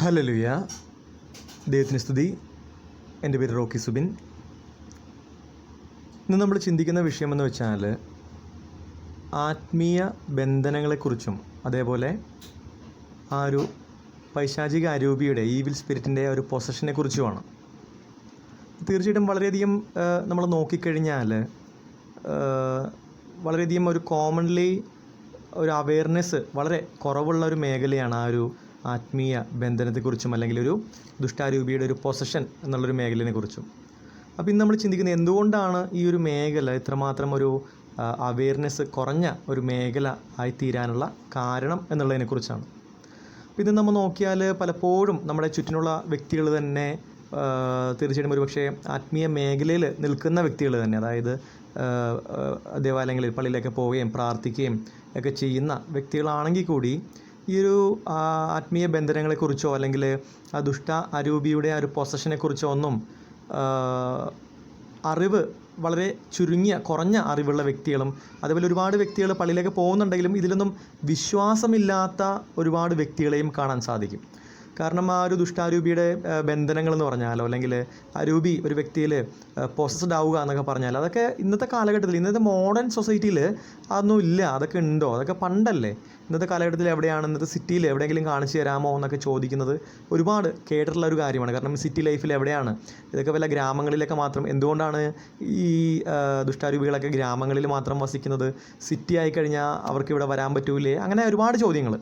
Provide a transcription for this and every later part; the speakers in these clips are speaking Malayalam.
ഹലലുയ ദൈവത്തിന് സ്തുതി. എന്റെ പേര് റോക്കി സുബിൻ. ഇന്ന് നമ്മൾ ചിന്തിക്കുന്ന വിഷയമെന്ന് വെച്ചാൽ ആത്മീയ ബന്ധനങ്ങളെക്കുറിച്ചും അതേപോലെ ആ ഒരു പൈശാചിക അരൂപിയുടെ ഈവിൽ സ്പിരിറ്റിന്റെ ഒരു പൊസഷനെ കുറിച്ചുമാണ് തീർച്ചയായിട്ടും വളരെയധികം നമ്മൾ നോക്കിക്കഴിഞ്ഞാൽ വളരെയധികം ഒരു കോമൺലി ഒരു അവയർനെസ് വളരെ കുറവുള്ള ഒരു മേഖലയാണ് ആ ഒരു ആത്മീയ ബന്ധനത്തെക്കുറിച്ചും അല്ലെങ്കിൽ ഒരു ദുഷ്ടാരൂപിയുടെ ഒരു പൊസഷൻ എന്നുള്ളൊരു മേഖലയെ കുറിച്ചും അപ്പോൾ ഇന്ന് നമ്മൾ ചിന്തിക്കുന്നത് എന്തുകൊണ്ടാണ് ഈ ഒരു മേഖല ഇത്രമാത്രം ഒരു അവെയർനെസ് കുറഞ്ഞ ഒരു മേഖല ആയിത്തീരാനുള്ള കാരണം എന്നുള്ളതിനെക്കുറിച്ചാണ്. അപ്പോൾ ഇത് നമ്മൾ നോക്കിയാൽ പലപ്പോഴും നമ്മുടെ ചുറ്റിനുള്ള വ്യക്തികൾ തന്നെ തീർച്ചയായിട്ടും ഒരുപക്ഷെ ആത്മീയ മേഖലയിൽ നിൽക്കുന്ന വ്യക്തികൾ തന്നെ അതായത് ദേവാലയങ്ങളിൽ പള്ളിയിലൊക്കെ പോവുകയും പ്രാർത്ഥിക്കുകയും ഒക്കെ ചെയ്യുന്ന വ്യക്തികളാണെങ്കിൽ കൂടി ഈ ഒരു ആത്മീയ ബന്ധനങ്ങളെക്കുറിച്ചോ അല്ലെങ്കിൽ ആ ദുഷ്ട അരൂപിയുടെ ആ ഒരു പൊസഷനെക്കുറിച്ചോ ഒന്നും അറിവ് വളരെ ചുരുങ്ങിയ കുറഞ്ഞ അറിവുള്ള വ്യക്തികളും അതുപോലെ ഒരുപാട് വ്യക്തികൾ പള്ളിയിലേക്ക് പോകുന്നുണ്ടെങ്കിലും ഇതിലൊന്നും വിശ്വാസമില്ലാത്ത ഒരുപാട് വ്യക്തികളെയും കാണാൻ സാധിക്കും. കാരണം ആ ഒരു ദുഷ്ടാരൂപിയുടെ ബന്ധനങ്ങൾ എന്ന് പറഞ്ഞാലോ അല്ലെങ്കിൽ ആ രൂപി ഒരു വ്യക്തിയിൽ പൊസസ്ഡ് ആവുക എന്നൊക്കെ പറഞ്ഞാൽ അതൊക്കെ ഇന്നത്തെ കാലഘട്ടത്തിൽ ഇന്നത്തെ മോഡേൺ സൊസൈറ്റിയിൽ അതൊന്നും ഇല്ല. അതൊക്കെ ഉണ്ടോ? അതൊക്കെ പണ്ടല്ലേ. ഇന്നത്തെ കാലഘട്ടത്തിൽ എവിടെയാണ് ഇന്നത്തെ സിറ്റിയിൽ എവിടെയെങ്കിലും കാണിച്ചു തരാമോ എന്നൊക്കെ ചോദിക്കുന്നത് ഒരുപാട് കേട്ടിട്ടുള്ള ഒരു കാര്യമാണ്. കാരണം സിറ്റി ലൈഫിൽ എവിടെയാണ്? ഇതൊക്കെ വല്ല ഗ്രാമങ്ങളിലൊക്കെ മാത്രം എന്തുകൊണ്ടാണ് ഈ ദുഷ്ടാരൂപികളൊക്കെ ഗ്രാമങ്ങളിൽ മാത്രം വസിക്കുന്നത്? സിറ്റി ആയിക്കഴിഞ്ഞാൽ അവർക്ക് ഇവിടെ വരാൻ പറ്റൂലേ? അങ്ങനെ ഒരുപാട് ചോദ്യങ്ങൾ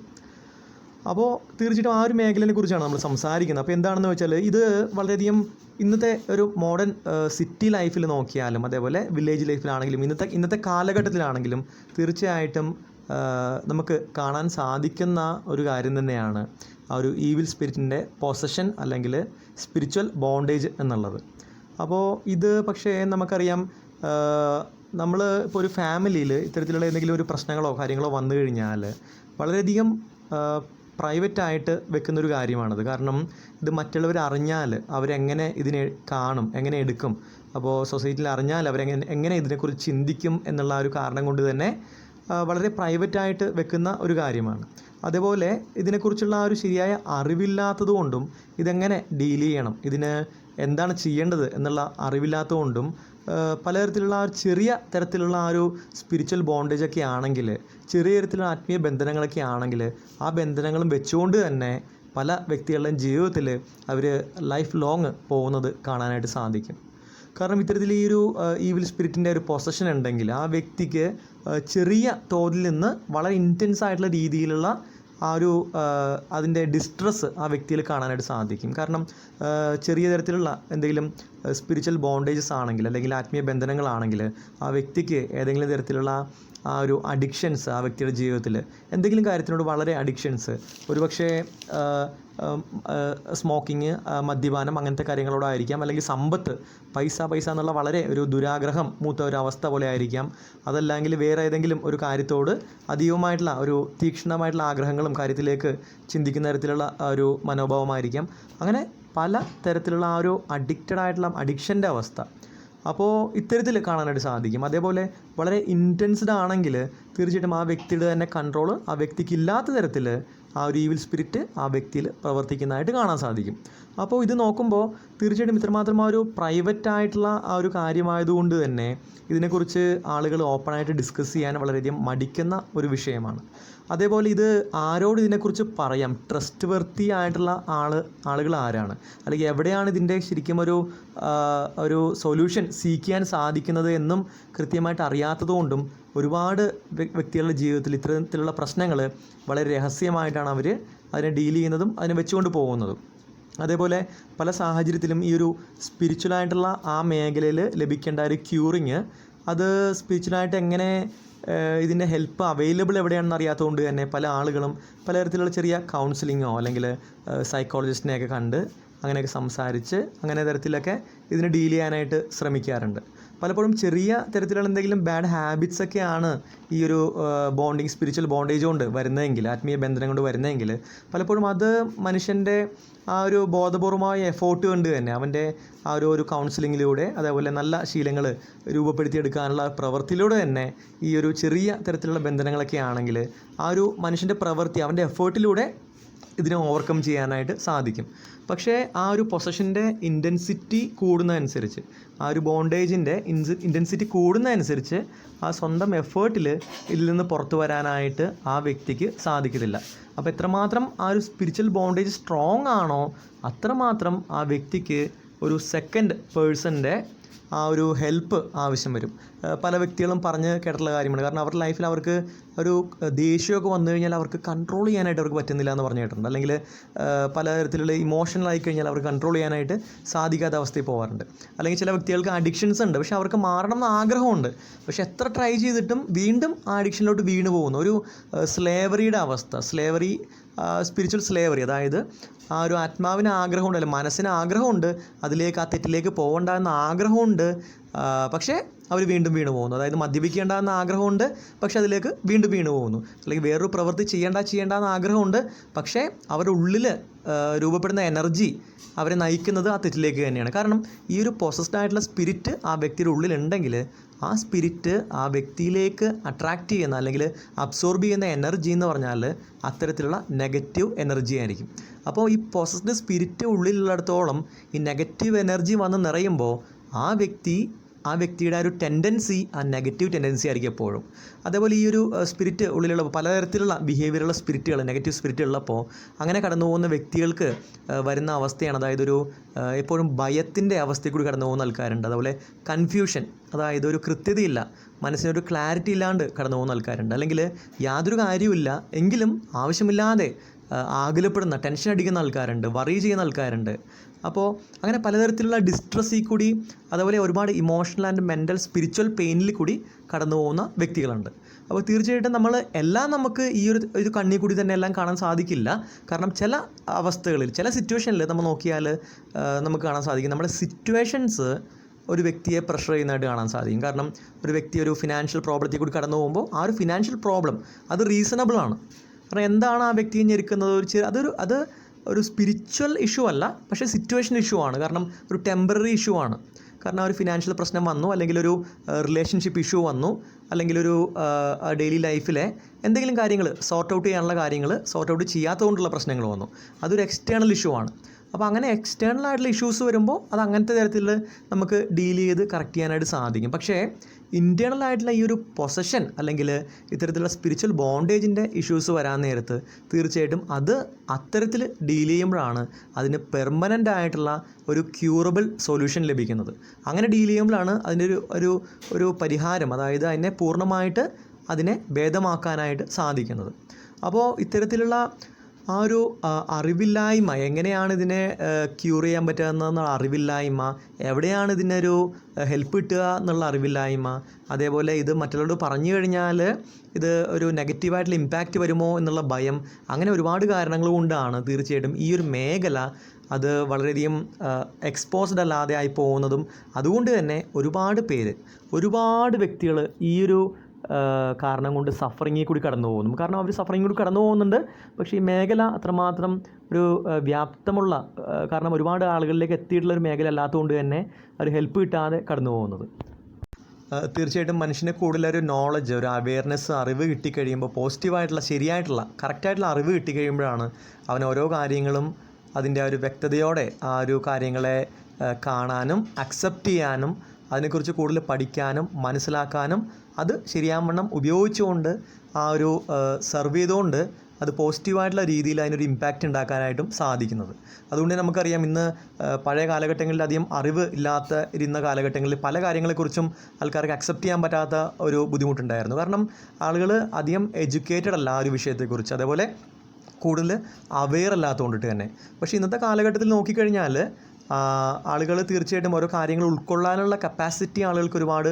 അപ്പോൾ തീർച്ചയായിട്ടും ആ ഒരു മേഖലയെ കുറിച്ചാണ് നമ്മൾ സംസാരിക്കുന്നത്. അപ്പോൾ എന്താണെന്ന് വെച്ചാൽ ഇത് വളരെയധികം ഇന്നത്തെ ഒരു മോഡേൺ സിറ്റി ലൈഫിൽ നോക്കിയാലും അതേപോലെ വില്ലേജ് ലൈഫിലാണെങ്കിലും ഇന്നത്തെ ഇന്നത്തെ കാലഘട്ടത്തിലാണെങ്കിലും തീർച്ചയായിട്ടും നമുക്ക് കാണാൻ സാധിക്കുന്ന ഒരു കാര്യം തന്നെയാണ് ആ ഒരു ഈവിൽ സ്പിരിറ്റിന്റെ പൊസഷൻ അല്ലെങ്കിൽ സ്പിരിച്വൽ ബോണ്ടേജ് എന്നുള്ളത്. അപ്പോൾ ഇത് പക്ഷേ നമുക്കറിയാം നമ്മൾ ഇപ്പോൾ ഒരു ഫാമിലിയിൽ ഇത്തരത്തിലുള്ള എന്തെങ്കിലും ഒരു പ്രശ്നങ്ങളോ കാര്യങ്ങളോ വന്നു കഴിഞ്ഞാൽ വളരെയധികം പ്രൈവറ്റായിട്ട് വെക്കുന്നൊരു കാര്യമാണത്. കാരണം ഇത് മറ്റുള്ളവർ അറിഞ്ഞാൽ അവരെങ്ങനെ ഇതിനെ കാണും എങ്ങനെ എടുക്കും. അപ്പോൾ സൊസൈറ്റിയിൽ അറിഞ്ഞാൽ അവരെങ്ങനെ എങ്ങനെ ഇതിനെക്കുറിച്ച് ചിന്തിക്കും എന്നുള്ള ഒരു കാരണം കൊണ്ട് തന്നെ വളരെ പ്രൈവറ്റായിട്ട് വെക്കുന്ന ഒരു കാര്യമാണ്. അതേപോലെ ഇതിനെക്കുറിച്ചുള്ള ആ ഒരു ശരിയായ അറിവില്ലാത്തതുകൊണ്ടും ഇതെങ്ങനെ ഡീൽ ചെയ്യണം ഇതിന് എന്താണ് ചെയ്യേണ്ടത് എന്നുള്ള അറിവില്ലാത്തതുകൊണ്ടും പലതരത്തിലുള്ള ആ ചെറിയ തരത്തിലുള്ള ആ ഒരു സ്പിരിച്വൽ ബോണ്ടേജ് ഒക്കെ ആണെങ്കിൽ ചെറിയ തരത്തിലുള്ള ആത്മീയ ബന്ധനങ്ങളൊക്കെ ആണെങ്കിൽ ആ ബന്ധനങ്ങളും വെച്ചുകൊണ്ട് തന്നെ പല വ്യക്തികളുടെയും ജീവിതത്തിൽ അവർ ലൈഫ് ലോങ് പോകുന്നത് കാണാനായിട്ട് സാധിക്കും. കാരണം ഇത്തരത്തിൽ ഈ ഒരു ഈവിൽ സ്പിരിറ്റിന്റെ ഒരു പൊസഷൻ ഉണ്ടെങ്കിൽ ആ വ്യക്തിക്ക് ചെറിയ തോതിൽ നിന്ന് വളരെ ഇന്റൻസ് ആയിട്ടുള്ള രീതിയിലുള്ള ആ ഒരു അതിന്റെ ഡിസ്ട്രസ് ആ വ്യക്തിയിൽ കാണാനായിട്ട് സാധിക്കും. കാരണം ചെറിയ തരത്തിലുള്ള എന്തെങ്കിലും സ്പിരിച്വൽ ബോണ്ടേജസ് ആണെങ്കിൽ അല്ലെങ്കിൽ ആത്മീയ ബന്ധനങ്ങളാണെങ്കിൽ ആ വ്യക്തിക്ക് ഏതെങ്കിലും തരത്തിലുള്ള ആ ഒരു അഡിക്ഷൻസ് ആ വ്യക്തിയുടെ ജീവിതത്തിൽ. എന്തെങ്കിലും കാര്യത്തിനോട് വളരെ അഡിക്ഷൻസ് ഒരുപക്ഷേ സ്മോക്കിങ് മദ്യപാനം അങ്ങനത്തെ കാര്യങ്ങളോടായിരിക്കാം. അല്ലെങ്കിൽ സമ്പത്ത് പൈസ പൈസ എന്നുള്ള വളരെ ഒരു ദുരാഗ്രഹം മൂത്ത ഒരു അവസ്ഥ പോലെ ആയിരിക്കാം. അതല്ലെങ്കിൽ വേറെ ഏതെങ്കിലും ഒരു കാര്യത്തോട് അതീവമായിട്ടുള്ള ഒരു തീക്ഷ്ണമായിട്ടുള്ള ആഗ്രഹങ്ങളും കാര്യത്തിലേക്ക് ചിന്തിക്കുന്ന തരത്തിലുള്ള ഒരു മനോഭാവമായിരിക്കാം. അങ്ങനെ പല തരത്തിലുള്ള ആ ഒരു അഡിക്റ്റഡ് ആയിട്ടുള്ള അഡിക്ഷന്റെ അവസ്ഥ. അപ്പോൾ ഇത്തരത്തിൽ കാണാനായിട്ട് സാധിക്കും. അതേപോലെ വളരെ ഇന്റൻസ്ഡ് ആണെങ്കിൽ തീർച്ചയായിട്ടും ആ വ്യക്തിയുടെ തന്നെ കൺട്രോൾ ആ വ്യക്തിക്ക് ഇല്ലാത്ത തരത്തിൽ ആ ഒരു ഈവിൽ സ്പിരിറ്റ് ആ വ്യക്തിയിൽ പ്രവർത്തിക്കുന്നതായിട്ട് കാണാൻ സാധിക്കും. അപ്പോൾ ഇത് നോക്കുമ്പോൾ തീർച്ചയായിട്ടും ഇത്രമാത്രം ആ ഒരു പ്രൈവറ്റ് ആയിട്ടുള്ള ആ ഒരു കാര്യമായതുകൊണ്ട് തന്നെ ഇതിനെക്കുറിച്ച് ആളുകൾ ഓപ്പണായിട്ട് ഡിസ്കസ് ചെയ്യാൻ വളരെയധികം മടിക്കുന്ന ഒരു വിഷയമാണ്. അതേപോലെ ഇത് ആരോട് ഇതിനെക്കുറിച്ച് പറയാം? ട്രസ്റ്റ് വർത്തി ആയിട്ടുള്ള ആൾ ആളുകൾ ആരാണ്? അല്ലെങ്കിൽ എവിടെയാണ് ഇതിന്റെ ശരിക്കും ഒരു ഒരു സൊല്യൂഷൻ സീക്കാൻ സാധിക്കുന്നത് എന്നും കൃത്യമായിട്ട് അറിയാത്തതുകൊണ്ടും ഒരുപാട് വ്യക്തികളുടെ ജീവിതത്തിൽ ഇത്തരത്തിലുള്ള പ്രശ്നങ്ങൾ വളരെ രഹസ്യമായിട്ടാണ് അവർ അതിനെ ഡീൽ ചെയ്യുന്നതും അതിനെ വെച്ചുകൊണ്ട് പോകുന്നതും. അതേപോലെ പല സാഹചര്യത്തിലും ഈ ഒരു സ്പിരിച്വലായിട്ടുള്ള ആ മേഖലയിൽ ലഭിക്കേണ്ട ഒരു ക്യൂറിങ് അത് സ്പിരിച്വലായിട്ട് എങ്ങനെ ഇതിന്റെ ഹെൽപ്പ് അവൈലബിൾ എവിടെയാണെന്ന് അറിയാത്തതുകൊണ്ട് തന്നെ പല ആളുകളും പലതരത്തിലുള്ള ചെറിയ കൗൺസിലിങ്ങോ അല്ലെങ്കിൽ സൈക്കോളജിസ്റ്റിനെയൊക്കെ കണ്ട് അങ്ങനെയൊക്കെ സംസാരിച്ച് അങ്ങനെ തരത്തിലൊക്കെ ഇതിനെ ഡീൽ ചെയ്യാനായിട്ട് ശ്രമിക്കാറുണ്ട്. പലപ്പോഴും ചെറിയ തരത്തിലുള്ള എന്തെങ്കിലും ബാഡ് ഹാബിറ്റ്സ് ഒക്കെയാണ് ഈ ഒരു ബോണ്ടിങ് സ്പിരിച്വൽ ബോണ്ടേജ് കൊണ്ട് വരുന്നതെങ്കിൽ ആത്മീയ ബന്ധനം കൊണ്ട് വരുന്നതെങ്കിൽ പലപ്പോഴും അത് മനുഷ്യന്റെ ആ ഒരു ബോധപൂർവമായ എഫോർട്ട് കൊണ്ട് തന്നെ അവന്റെ ആ ഒരു ഒരു കൗൺസിലിങ്ങിലൂടെ അതേപോലെ നല്ല ശീലങ്ങൾ രൂപപ്പെടുത്തിയെടുക്കാനുള്ള പ്രവൃത്തിയിലൂടെ തന്നെ ഈ ഒരു ചെറിയ തരത്തിലുള്ള ബന്ധനങ്ങളൊക്കെ ആണെങ്കിൽ ആ ഒരു മനുഷ്യന്റെ പ്രവൃത്തി അവന്റെ എഫേർട്ടിലൂടെ ഇതിനെ ഓവർകം ചെയ്യാനായിട്ട് സാധിക്കും. പക്ഷേ ആ ഒരു പൊസഷന്റെ ഇന്റൻസിറ്റി കൂടുന്നതനുസരിച്ച് ആ ഒരു ബോണ്ടേജിന്റെ ഇൻസ് ഇന്റൻസിറ്റി കൂടുന്നതനുസരിച്ച് ആ സ്വന്തം എഫേർട്ടിൽ ഇതിൽ നിന്ന് പുറത്തു വരാനായിട്ട് ആ വ്യക്തിക്ക് സാധിക്കത്തില്ല. അപ്പോൾ എത്രമാത്രം ആ ഒരു സ്പിരിച്വൽ ബോണ്ടേജ് സ്ട്രോങ് ആണോ അത്രമാത്രം ആ വ്യക്തിക്ക് ഒരു സെക്കൻഡ് പേഴ്സന്റെ ആ ഒരു ഹെൽപ്പ് ആവശ്യം വരും. പല വ്യക്തികളും പറഞ്ഞ് കേട്ടിട്ടുള്ള കാര്യമാണ്. കാരണം അവരുടെ ലൈഫിൽ അവർക്ക് ഒരു ദേഷ്യമൊക്കെ വന്നു കഴിഞ്ഞാൽ അവർക്ക് കൺട്രോൾ ചെയ്യാനായിട്ട് അവർക്ക് പറ്റുന്നില്ല എന്ന് പറഞ്ഞു കേട്ടിട്ടുണ്ട് അല്ലെങ്കിൽ പല ഇമോഷണൽ ആയി കഴിഞ്ഞാൽ അവർക്ക് കൺട്രോൾ ചെയ്യാനായിട്ട് സാധിക്കാത്ത അവസ്ഥയിൽ പോകാറുണ്ട് അല്ലെങ്കിൽ ചില വ്യക്തികൾക്ക് അഡിക്ഷൻസ് ഉണ്ട്. പക്ഷേ അവർക്ക് മാറണം എന്ന് ആഗ്രഹമുണ്ട്. പക്ഷെ എത്ര ട്രൈ ചെയ്തിട്ടും വീണ്ടും ആ അഡിക്ഷനിലോട്ട് വീണ് പോകുന്നു. ഒരു സ്ലേവറിയുടെ അവസ്ഥ. സ്ലേവറി സ്പിരിച്വൽ സ്ലേവറി അതായത് ആ ഒരു ആത്മാവിന് ആഗ്രഹമുണ്ട് അല്ലെങ്കിൽ മനസ്സിന് ആഗ്രഹമുണ്ട് അതിലേക്ക് ആ തെറ്റിലേക്ക് പോകണ്ട എന്ന ആഗ്രഹമുണ്ട്. പക്ഷേ അവർ വീണ്ടും വീണ് പോകുന്നു. അതായത് മദ്യപിക്കേണ്ട എന്ന ആഗ്രഹമുണ്ട് പക്ഷേ അതിലേക്ക് വീണ്ടും വീണ് പോകുന്നു. അല്ലെങ്കിൽ വേറൊരു പ്രവൃത്തി ചെയ്യേണ്ട ചെയ്യേണ്ട എന്ന ആഗ്രഹമുണ്ട് പക്ഷേ അവരുടെ ഉള്ളിൽ രൂപപ്പെടുന്ന എനർജി അവരെ നയിക്കുന്നത് ആ തെറ്റിലേക്ക് തന്നെയാണ്. കാരണം ഈ ഒരു പൊസസ്ഡ് ആയിട്ടുള്ള സ്പിരിറ്റ് ആ വ്യക്തിയുടെ ഉള്ളിലുണ്ടെങ്കിൽ ആ സ്പിരിറ്റ് ആ വ്യക്തിയിലേക്ക് അട്രാക്റ്റ് ചെയ്യുന്ന അല്ലെങ്കിൽ അബ്സോർബ് ചെയ്യുന്ന എനർജി എന്ന് പറഞ്ഞാൽ അത്തരത്തിലുള്ള നെഗറ്റീവ് എനർജി ആയിരിക്കും. അപ്പോൾ ഈ പൊസസ്ഡ് സ്പിരിറ്റ് ഉള്ളിലുള്ളിടത്തോളം ഈ നെഗറ്റീവ് എനർജി വന്ന് നിറയുമ്പോൾ ആ വ്യക്തി ആ വ്യക്തിയുടെ ആ ഒരു ടെൻഡൻസി ആ നെഗറ്റീവ് ടെൻഡൻസി ആയിരിക്കും എപ്പോഴും. അതേപോലെ ഈ ഒരു സ്പിരിറ്റ് ഉള്ളിലുള്ള പലതരത്തിലുള്ള ബിഹേവിയറുള്ള സ്പിരിറ്റുകൾ നെഗറ്റീവ് സ്പിരിറ്റ് ഉള്ളപ്പോൾ അങ്ങനെ കടന്നു പോകുന്ന വ്യക്തികൾക്ക് വരുന്ന അവസ്ഥയാണ്. അതായത് ഒരു എപ്പോഴും ഭയത്തിന്റെ അവസ്ഥയിൽ കൂടി കടന്നു പോകുന്ന ആൾക്കാരുണ്ട്. അതുപോലെ കൺഫ്യൂഷൻ അതായത് ഒരു കൃത്യതയില്ല മനസ്സിനൊരു ക്ലാരിറ്റി ഇല്ലാണ്ട് കടന്നു പോകുന്ന ആൾക്കാരുണ്ട്. അല്ലെങ്കിൽ യാതൊരു കാര്യവുമില്ല എങ്കിലും ആവശ്യമില്ലാതെ ആകുലപ്പെടുന്ന ടെൻഷൻ അടിക്കുന്ന ആൾക്കാരുണ്ട് വറി ചെയ്യുന്ന ആൾക്കാരുണ്ട്. അപ്പോൾ അങ്ങനെ പലതരത്തിലുള്ള ഡിസ്ട്രസ്സിൽ കൂടി അതുപോലെ ഒരുപാട് ഇമോഷണൽ ആൻഡ് മെന്റൽ സ്പിരിച്വൽ പെയിനിൽ കൂടി കടന്നു പോകുന്ന വ്യക്തികളുണ്ട്. അപ്പോൾ തീർച്ചയായിട്ടും നമ്മൾ എല്ലാം നമുക്ക് ഈ ഒരു ഒരു കണ്ണി കൂടി തന്നെ എല്ലാം കാണാൻ സാധിക്കില്ല. കാരണം ചില അവസ്ഥകളിൽ ചില സിറ്റുവേഷനിൽ നമ്മൾ നോക്കിയാൽ നമുക്ക് കാണാൻ സാധിക്കും. നമ്മുടെ സിറ്റുവേഷൻസ് ഒരു വ്യക്തിയെ പ്രഷർ ചെയ്യുന്നതായിട്ട് കാണാൻ സാധിക്കും. കാരണം ഒരു വ്യക്തി ഒരു ഫിനാൻഷ്യൽ പ്രോബ്ലത്തിൽ കൂടി കടന്നു പോകുമ്പോൾ ആ ഒരു ഫിനാൻഷ്യൽ പ്രോബ്ലം അത് റീസണബിൾ ആണ്. കാരണം എന്താണ് ആ വ്യക്തിയെ ഞെരുക്കുന്നത്? ഒരു അതൊരു അത് ഒരു സ്പിരിച്വൽ ഇഷ്യൂ അല്ല പക്ഷേ സിറ്റുവേഷൻ ഇഷ്യൂ ആണ്. കാരണം ഒരു ടെമ്പററി ഇഷ്യൂ ആണ്. കാരണം ഒരു ഫിനാൻഷ്യൽ പ്രശ്നം വന്നു അല്ലെങ്കിൽ ഒരു റിലേഷൻഷിപ്പ് ഇഷ്യൂ വന്നു അല്ലെങ്കിൽ ഒരു ഡെയിലി ലൈഫിലെ എന്തെങ്കിലും കാര്യങ്ങൾ സോർട്ട് ഔട്ട് ചെയ്യാനുള്ള കാര്യങ്ങൾ സോർട്ട് ഔട്ട് ചെയ്യാത്തതുകൊണ്ടുള്ള പ്രശ്നങ്ങൾ വന്നു. അതൊരു എക്സ്റ്റേണൽ ഇഷ്യൂ ആണ്. അപ്പോൾ അങ്ങനെ എക്സ്റ്റേണൽ ആയിട്ടുള്ള ഇഷ്യൂസ് വരുമ്പോൾ അത് അങ്ങനത്തെ തരത്തിൽ നമുക്ക് ഡീൽ ചെയ്ത് കറക്റ്റ് ചെയ്യാനായിട്ട് സാധിക്കും. പക്ഷേ ഇന്റേണൽ ആയിട്ടുള്ള ഈ ഒരു പൊസഷൻ അല്ലെങ്കിൽ ഇത്തരത്തിലുള്ള സ്പിരിച്വൽ ബോണ്ടേജിന്റെ ഇഷ്യൂസ് വരാൻ നേരത്ത് തീർച്ചയായിട്ടും അത് അത്തരത്തിൽ ഡീൽ ചെയ്യുമ്പോഴാണ് അതിന് പെർമനന്റ് ആയിട്ടുള്ള ഒരു ക്യൂറബിൾ സൊല്യൂഷൻ ലഭിക്കുന്നത്. അങ്ങനെ ഡീൽ ചെയ്യുമ്പോഴാണ് അതിന്റെ ഒരു ഒരു ഒരു പരിഹാരം അതായത് അതിനെ പൂർണമായിട്ട് അതിനെ ഭേദമാക്കാനായിട്ട് സാധിക്കുന്നത്. അപ്പോൾ ഇത്തരത്തിലുള്ള ആ ഒരു അറിവില്ലായ്മ എങ്ങനെയാണ് ഇതിനെ ക്യൂർ ചെയ്യാൻ പറ്റുക എന്നുള്ള അറിവില്ലായ്മ എവിടെയാണ് ഇതിനൊരു ഹെൽപ്പ് കിട്ടുക എന്നുള്ള അറിവില്ലായ്മ അതേപോലെ ഇത് മറ്റുള്ളവരോട് പറഞ്ഞു കഴിഞ്ഞാൽ ഇത് ഒരു നെഗറ്റീവായിട്ടുള്ള ഇമ്പാക്റ്റ് വരുമോ എന്നുള്ള ഭയം അങ്ങനെ ഒരുപാട് കാരണങ്ങൾ കൊണ്ടാണ് തീർച്ചയായിട്ടും ഈ ഒരു മേഖല അത് വളരെയധികം എക്സ്പോസ്ഡ് അല്ലാതെ ആയി പോകുന്നതും അതുകൊണ്ട് തന്നെ ഒരുപാട് പേര് ഒരുപാട് വ്യക്തികൾ ഈ ഒരു കാരണം കൊണ്ട് സഫറിങ്ങിൽ കൂടി കടന്നു പോകുന്നു. കാരണം അവർ സഫറിങ് കൂടി കടന്നു പോകുന്നുണ്ട്. പക്ഷേ ഈ മേഖല അത്രമാത്രം ഒരു വ്യാപ്തമുള്ള കാരണം ഒരുപാട് ആളുകളിലേക്ക് എത്തിയിട്ടുള്ള ഒരു മേഖല അല്ലാത്തതുകൊണ്ട് തന്നെ ഒരു ഹെൽപ്പ് കിട്ടാതെ കടന്നു പോകുന്നത്. തീർച്ചയായിട്ടും മനുഷ്യന് കൂടുതലൊരു നോളജ് ഒരു അവയർനെസ് അറിവ് കിട്ടിക്കഴിയുമ്പോൾ പോസിറ്റീവായിട്ടുള്ള ശരിയായിട്ടുള്ള കറക്റ്റായിട്ടുള്ള അറിവ് കിട്ടിക്കഴിയുമ്പോഴാണ് അവൻ ഓരോ കാര്യങ്ങളും അതിന്റെ ആ ഒരു വ്യക്തതയോടെ ആ ഒരു കാര്യങ്ങളെ കാണാനും അക്സെപ്റ്റ് ചെയ്യാനും അതിനെക്കുറിച്ച് കൂടുതൽ പഠിക്കാനും മനസ്സിലാക്കാനും അത് ശരിയാവണ്ണം ഉപയോഗിച്ചുകൊണ്ട് ആ ഒരു സെർവ് ചെയ്തുകൊണ്ട് അത് പോസിറ്റീവായിട്ടുള്ള രീതിയിൽ അതിനൊരു ഇമ്പാക്റ്റ് ഉണ്ടാക്കാനായിട്ടും സാധിക്കുന്നത്. അതുകൊണ്ട് നമുക്കറിയാം ഇന്ന് പഴയ കാലഘട്ടങ്ങളിൽ അധികം അറിവ് ഇല്ലാത്ത ഇരുന്ന കാലഘട്ടങ്ങളിൽ പല കാര്യങ്ങളെക്കുറിച്ചും ആൾക്കാർക്ക് അക്സെപ്റ്റ് ചെയ്യാൻ പറ്റാത്ത ഒരു ബുദ്ധിമുട്ടുണ്ടായിരുന്നു. കാരണം ആളുകൾ അധികം എഡ്യൂക്കേറ്റഡ് അല്ല ആ ഒരു വിഷയത്തെക്കുറിച്ച്. അതേപോലെ കൂടുതൽ അവെയർ അല്ലാത്തതുകൊണ്ടിട്ട് തന്നെ. പക്ഷേ ഇന്നത്തെ കാലഘട്ടത്തിൽ നോക്കിക്കഴിഞ്ഞാൽ ആളുകൾ തീർച്ചയായിട്ടും ഓരോ കാര്യങ്ങൾ ഉൾക്കൊള്ളാനുള്ള കപ്പാസിറ്റി ആളുകൾക്ക് ഒരുപാട്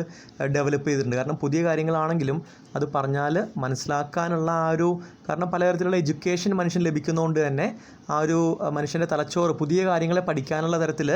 ഡെവലപ്പ് ചെയ്തിട്ടുണ്ട്. കാരണം പുതിയ കാര്യങ്ങളാണെങ്കിലും അത് പറഞ്ഞാൽ മനസ്സിലാക്കാനുള്ള ആ ഒരു കാരണം പലതരത്തിലുള്ള എഡ്യൂക്കേഷൻ മനുഷ്യൻ ലഭിക്കുന്നതുകൊണ്ട് തന്നെ ആ ഒരു മനുഷ്യന്റെ തലച്ചോറ് പുതിയ കാര്യങ്ങളെ പഠിക്കാനുള്ള തരത്തിൽ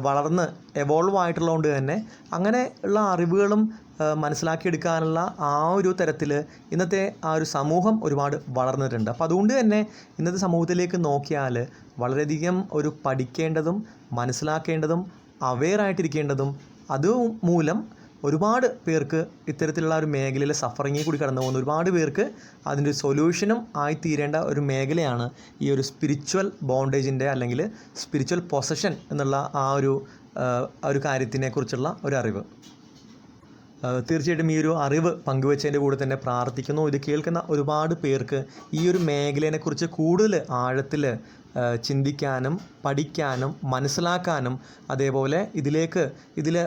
വളർന്ന് എവോൾവ് ആയിട്ടുള്ളതുകൊണ്ട് തന്നെ അങ്ങനെ ഉള്ള അറിവുകളും മനസ്സിലാക്കിയെടുക്കാനുള്ള ആ ഒരു തരത്തിൽ ഇന്നത്തെ ആ ഒരു സമൂഹം ഒരുപാട് വളർന്നിട്ടുണ്ട്. അപ്പോൾ അതുകൊണ്ട് തന്നെ ഇന്നത്തെ സമൂഹത്തിലേക്ക് നോക്കിയാൽ വളരെയധികം ഒരു പഠിക്കേണ്ടതും മനസ്സിലാക്കേണ്ടതും അവെയറായിട്ടിരിക്കേണ്ടതും അതുമൂലം ഒരുപാട് പേർക്ക് ഇത്തരത്തിലുള്ള ഒരു മേഖലയിൽ സഫറിങ്ങിൽ കൂടി കടന്നു പോകുന്ന ഒരുപാട് പേർക്ക് അതിന്റെ ഒരു സൊല്യൂഷനും ആയിത്തീരേണ്ട ഒരു മേഖലയാണ് ഈ ഒരു സ്പിരിച്വൽ ബോണ്ടേജിന്റെ അല്ലെങ്കിൽ സ്പിരിച്വൽ പൊസഷൻ എന്നുള്ള ആ ഒരു ഒരു കാര്യത്തിനെക്കുറിച്ചുള്ള ഒരു അറിവ്. തീർച്ചയായിട്ടും ഈ ഒരു അറിവ് പങ്കുവെച്ചതിന്റെ കൂടെ തന്നെ പ്രാർത്ഥിക്കുന്നു. ഇത് കേൾക്കുന്ന ഒരുപാട് പേർക്ക് ഈ ഒരു മേഖലയെക്കുറിച്ച് കൂടുതൽ ആഴത്തിൽ ചിന്തിക്കാനും പഠിക്കാനും മനസ്സിലാക്കാനും അതേപോലെ ഇതിലേക്ക് ഇതിൽ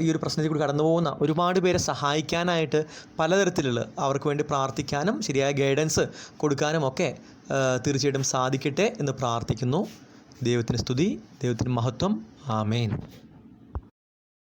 ഈ ഒരു പ്രശ്നത്തിൽ കൂടി കടന്നു പോകുന്ന ഒരുപാട് പേരെ സഹായിക്കാനായിട്ട് പലതരത്തിലുള്ള അവർക്ക് വേണ്ടി പ്രാർത്ഥിക്കാനും ശരിയായ ഗൈഡൻസ് കൊടുക്കാനും ഒക്കെ തീർച്ചയായിട്ടും സാധിക്കട്ടെ എന്ന് പ്രാർത്ഥിക്കുന്നു. ദൈവത്തിന് സ്തുതി ദൈവത്തിന് മഹത്വം. ആമേൻ.